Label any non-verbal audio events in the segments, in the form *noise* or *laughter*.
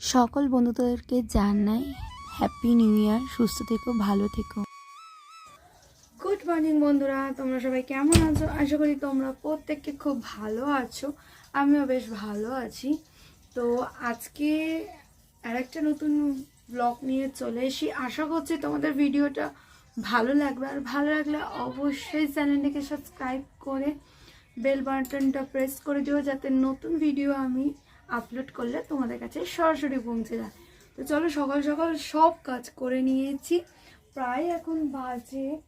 সকল বন্ধুদেরকে জানাই হ্যাপি নিউ ইয়ার সুস্থ থেকো, ভালো থেকো। গুড মর্নিং বন্ধুরা, তোমরা সবাই কেমন আছো? আশা করি তোমরা প্রত্যেককে খুব ভালো আছো, আমিও বেশ ভালো আছি। তো আজকে আর একটা নতুন ব্লগ নিয়ে চলে এসি আশা করছি তোমাদের ভিডিওটা ভালো লাগবে। আর ভালো লাগলে অবশ্যই চ্যানেলটিকে সাবস্ক্রাইব করে বেল বাটনটা প্রেস করে দিও, যাতে নতুন ভিডিও আমি আপলোড করলে তোমাদের কাছে সরাসরি পৌঁছে যায়। তো চলো সকাল সকাল সব কাজ করে নিয়েছি। প্রায় এখন বাজে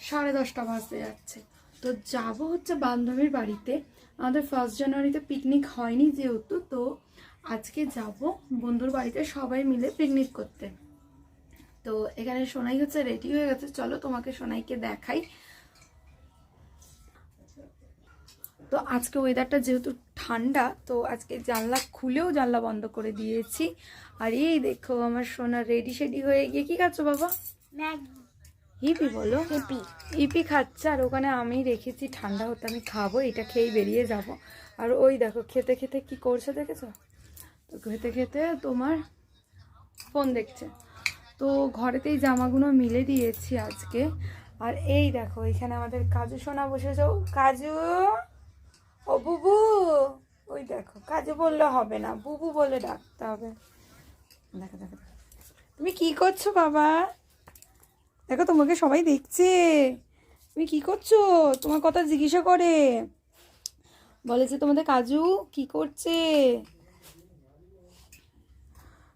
সাড়ে দশটা বাজতে যাচ্ছে। তো যাব হচ্ছে বান্ধবীর বাড়িতে। আমাদের ফার্স্ট জানুয়ারিতে পিকনিক হয়নি যেহেতু, তো আজকে যাব বন্ধুর বাড়িতে সবাই মিলে পিকনিক করতে। তো এখানে সোনাই হচ্ছে রেডি হয়ে গেছে। চলো তোমাকে সোনাইকে দেখাই। তো আজকে ওয়েদারটা যেহেতু ঠান্ডা তো আজকে জানলা খুলেও জানলা বন্ধ করে দিয়েছি। আর এই দেখো আমার সোনা রেডি শেডি হয়ে গিয়ে কি খাচ্ছ বাবা? হিপি বলো। হিপি। হিপি খাচ্ছে আর ওখানে আমি রেখেছি ঠান্ডা হতে আমি খাব এটা খেয়েই বেরিয়ে যাব। আর ওই দেখো খেতে খেতে কি করছে দেখেছ? তো খেতে খেতে তোমার ফোন দেখছে। তো ঘরেতেই জামাগুলো মিলে দিয়েছি আজকে। আর এই দেখো এখানে আমাদের কাজু সোনা বসে যাও কাজু! ও বুবু, ওই দেখো, কাজু বললে হবে না, বুবু বলে ডাকতে হবে। দেখো দেখো। তুমি কি করছ, বাবা? দেখো, তোমাকে সবাই দেখছে। তুমি কি করছ? তোমার কথা জিজ্ঞাসা করে। বলেছে তোমাদের কাজু কি করছে?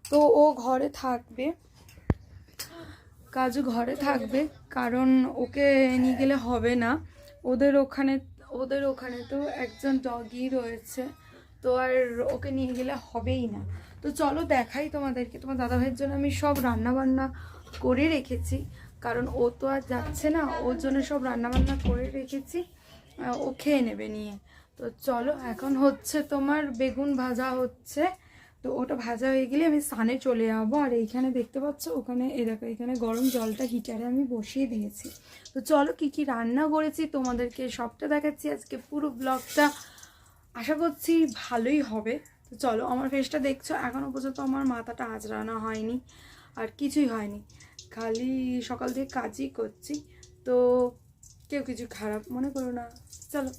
তো ও ঘরে থাকবে। কাজু ঘরে থাকবে, কারণ ওকে নিয়ে গেলে হবে না। ওদের ওখানে ওদের ওখানে তো একজন ডগি রয়েছে। তো আর ওকে নিয়ে গেলে হবেই না। তো চলো দেখাই তোমাদেরকে। তোমার দাদাভাইয়ের জন্য আমি সব রান্নাবান্না করে রেখেছি। কারণ ও তো আর যাচ্ছে না। ওর জন্য সব রান্নাবান্না করে রেখেছি। ও খেয়ে নেবে নিয়ে। তো চলো, এখন হচ্ছে তোমার বেগুন ভাজা হচ্ছে। তো ওটা ভাজা হয়ে গেলে আমি সানে চলে যাব। আর এইখানে দেখতে পাচ্ছ, ওখানে এ দেখো, এখানে গরম জলটা হিটারে আমি বসিয়ে দিয়েছি। তো চলো কি কি রান্না করেছি তোমাদেরকে সবটা দেখাচ্ছি আজকে পুরো ব্লগটা। আশা করছি ভালোই হবে। তো চলো, আমার ফেসটা দেখছ এখনও পর্যন্ত আমার মাথাটা আজরানো হয়নি, আর কিছুই হয়নি। খালি সকাল থেকে কাজই করছি, তো কেউ কিছু খারাপ মনে করো না। চলো।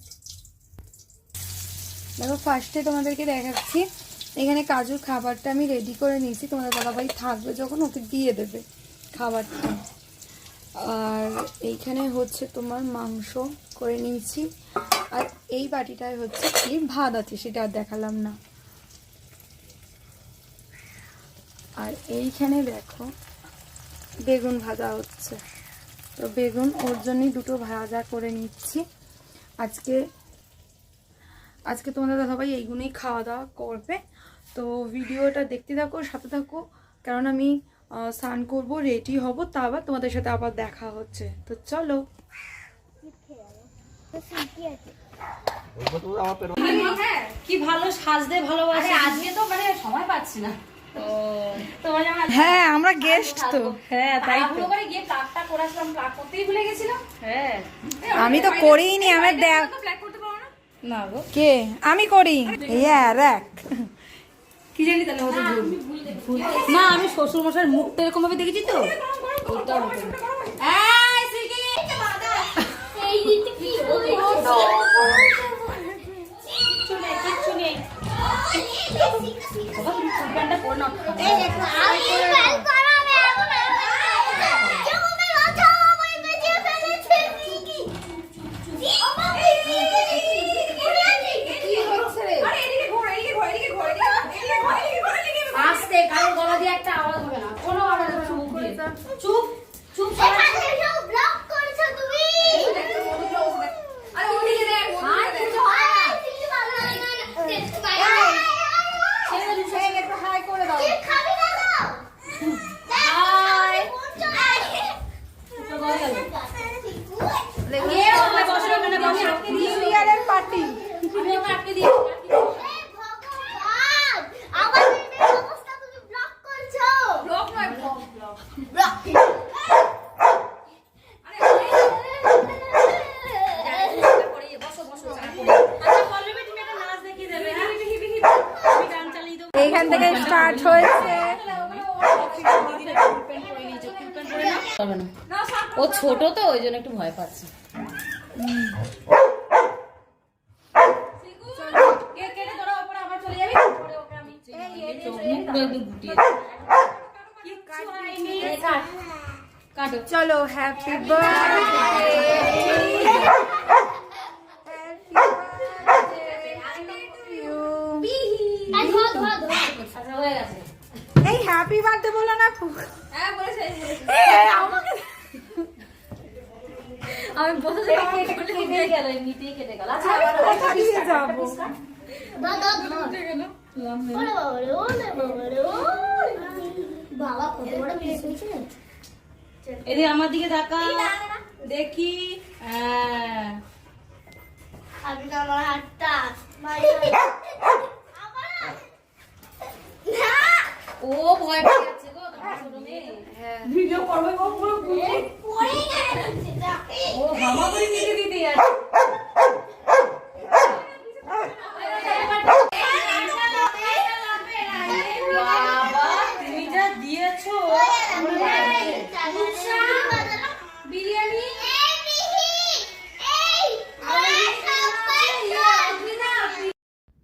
দেখো ফার্স্টে তোমাদেরকে দেখাচ্ছি। এখানে কাজুর খাবারটা আমি রেডি করে নিয়েছি। তোমাদের দাদাভাই থাকবে যখন, ওকে দিয়ে দেবে খাবারটা। আর এইখানে হচ্ছে তোমার মাংস করে নিয়েছি। আর এই বাটিটায় হচ্ছে কি ভাত আছে, সেটা আর দেখালাম না। আর এইখানে দেখো, বেগুন ভাজা হচ্ছে। তো বেগুন ওর জন্যই দুটো ভাজা করে নিচ্ছি। আজকে আজকে তোমাদের দাদাভাই এইগুলোই খাওয়া দাওয়া করবে। তো ভিডিওটা দেখতে থাকো সাথে থাকো। কারণ আমি স্নান করব রেডি হব তা আবার তোমাদের সাথে আবার দেখা হচ্ছে। তো চলো। কি ভালো সাজতে ভালোবাসে আজকে তো মানে সময় পাচ্ছি না। হ্যাঁ আমরা গেস্ট তো। হ্যাঁ তাই তো। হ্যাঁ। আমি তো করিনি আমার দেখ প্লাগ করতে পারো না। না গো। কে? আমি করি। ইয়া রাখ কি জানি তাহলে হয়তো ভুল। না আমি শ্বশুর মশাইয়ের মুখটা এরকম ভাবে দেখেছি তো? ওটা। এই, সিকি! কিচ্ছু নেই, কিচ্ছু নেই। বাবা, তুমি ফুল প্যান্টটা পরে নাও। আস্তে কারণ গলা দিয়ে একটা আওয়াজ হবে না কোনো আওয়াজ হবে না মুখ দিয়ে। চুপ চুপ সবাই আরে ওদিকে দেখ আর কিছু হয় না ছেড়ে দিন, ছেড়ে দিন, একটু হাই করে দাও থেকে স্টার্ট হয়েছে? ও ছোট তো ওই জন্য একটু ভয় পাচ্ছে। চলো হ্যাপি বার্থডে আচ্ছা, হয়ে গেছে এই হ্যাপি বার্থডে বলো না আমাকে আমি বসে কেটে গেল এমনিতেই কেটে গেল। আচ্ছা যাব এদিকে আমার দিকে তাকা দেখি হ্যাঁ। আমি আমার হাতটা *laughs* ও ভয় পেয়ে যাচ্ছে গো।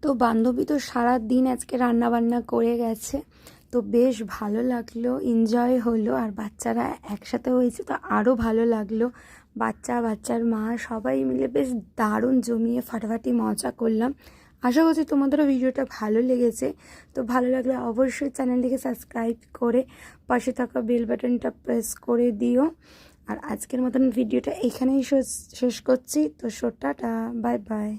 তো বান্ধবী তো সারা দিন আজকে রান্না বান্না করে গেছে। তো বেশ ভালো লাগল এনজয় হলো। আর বাচ্চারা একসাথে হয়েছে তো আরও ভালো লাগল। বাচ্চা, বাচ্চার মা সবাই মিলে বেশ দারুণ জমিয়ে ফাটাফাটি মজা করলাম। আশা করছি তোমাদেরও ভিডিওটা ভালো লেগেছে। তো ভালো লাগলে অবশ্যই চ্যানেলটিকে সাবস্ক্রাইব করে পাশে থাকা বেল বাটনটা প্রেস করে দিও। আর আজকের মতন ভিডিওটা এখানেই শেষ করছি। তো শোটাটা বাই বাই